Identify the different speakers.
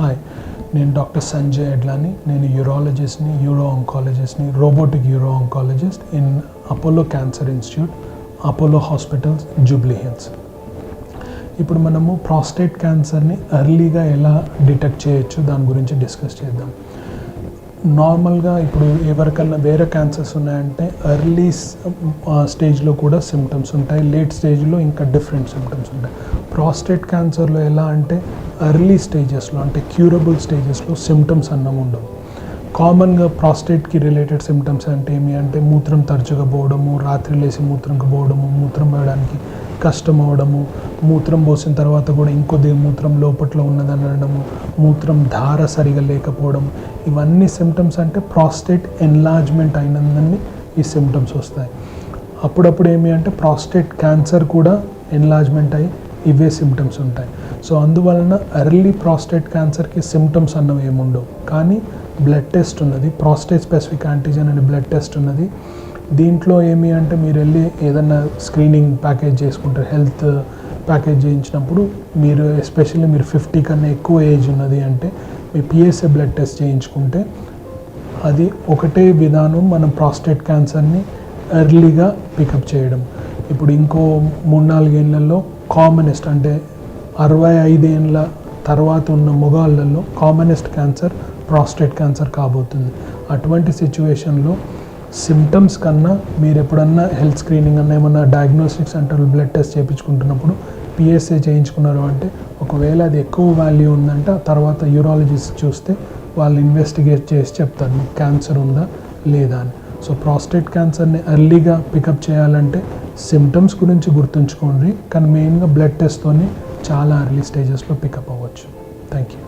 Speaker 1: Hi నేను doctor Sanjay Edlani నేను యూరాలజిస్ట్ని euro ఆంకాలజిస్ట్ని robotic uro oncologist in Apollo cancer institute Apollo hospitals Jubilee Hills ఇప్పుడు మనము ప్రాస్టేట్ క్యాన్సర్ని ఎర్లీగా ఎలా డిటెక్ట్ చేయొచ్చు దాని గురించి డిస్కస్ చేద్దాం. నార్మల్గా ఇప్పుడు ఎవరికన్నా వేరే క్యాన్సర్స్ ఉన్నాయంటే ఎర్లీ స్టేజ్లో కూడా సిమ్టమ్స్ ఉంటాయి లేట్ స్టేజ్లో ఇంకా డిఫరెంట్ సిమ్టమ్స్ ఉంటాయి. ప్రాస్టేట్ క్యాన్సర్లో ఎలా అంటే ఎర్లీ స్టేజెస్లో అంటే క్యూరబుల్ స్టేజెస్లో సిమ్టమ్స్ అన్నం ఉండవు. కామన్గా ప్రాస్టేట్కి రిలేటెడ్ సిమ్టమ్స్ అంటే ఏమి అంటే మూత్రం తరచుగా పోవడము రాత్రి లేసి మూత్రంకి పోవడము మూత్రం పోయడానికి కష్టం అవడము మూత్రం పోసిన తర్వాత కూడా ఇంకొద్ది మూత్రం లోపట్లో ఉన్నదని అనడము మూత్రం ధార సరిగా లేకపోవడం ఇవన్నీ సిమ్టమ్స్ అంటే ప్రాస్టేట్ ఎన్లార్జ్మెంట్ అయినందని ఈ సిమ్టమ్స్ వస్తాయి. అప్పుడప్పుడు ఏమి అంటే ప్రాస్టేట్ క్యాన్సర్ కూడా ఎన్లార్జ్మెంట్ అయ్యి ఇవే సిమ్టమ్స్ ఉంటాయి. సో అందువలన ఎర్లీ ప్రాస్టేట్ క్యాన్సర్కి సిమ్టమ్స్ అన్నవి ఏముండవు. కానీ బ్లడ్ టెస్ట్ ఉన్నది ప్రాస్టేట్ స్పెసిఫిక్ యాంటీజెన్ అనే బ్లడ్ టెస్ట్ ఉన్నది. దీంట్లో ఏమి అంటే మీరు వెళ్ళి ఏదన్నా స్క్రీనింగ్ ప్యాకేజ్ చేసుకుంటారు హెల్త్ ప్యాకేజ్ చేయించినప్పుడు మీరు ఎస్పెషల్లీ మీరు ఫిఫ్టీ కన్నా ఎక్కువ ఏజ్ ఉన్నది అంటే మీ పిఎస్ఏ బ్లడ్ టెస్ట్ చేయించుకుంటే అది ఒకటే విధానం మనం ప్రాస్టేట్ క్యాన్సర్ని ఎర్లీగా పికప్ చేయడం. ఇప్పుడు ఇంకో మూడు నాలుగేళ్ళలో కామనెస్ట్ అంటే అరవై ఐదేళ్ళ తర్వాత ఉన్న మొగాళ్ళల్లో కామనెస్ట్ క్యాన్సర్ ప్రాస్టేట్ క్యాన్సర్ కాబోతుంది. అటువంటి సిచ్యువేషన్లో సిమ్టమ్స్ కన్నా మీరు ఎప్పుడన్నా హెల్త్ స్క్రీనింగ్ అన్న ఏమన్నా డయాగ్నోస్టిక్ సెంటర్లో బ్లడ్ టెస్ట్ చేయించుకుంటున్నప్పుడు పిఎస్ఏ చేయించుకున్నారు అంటే ఒకవేళ అది ఎక్కువ వాల్యూ ఉందంటే ఆ తర్వాత యూరాలజిస్ట్ చూస్తే వాళ్ళు ఇన్వెస్టిగేట్ చేసి చెప్తారు మీకు క్యాన్సర్ ఉందా లేదా? అని. సో ప్రాస్టేట్ క్యాన్సర్ని ఎర్లీగా పికప్ చేయాలంటే సిమ్టమ్స్ గురించి గుర్తుంచుకోండి కానీ మెయిన్గా బ్లడ్ టెస్ట్తోనే చాలా ఎర్లీ స్టేజెస్లో పికప్ అవ్వచ్చు. Thank you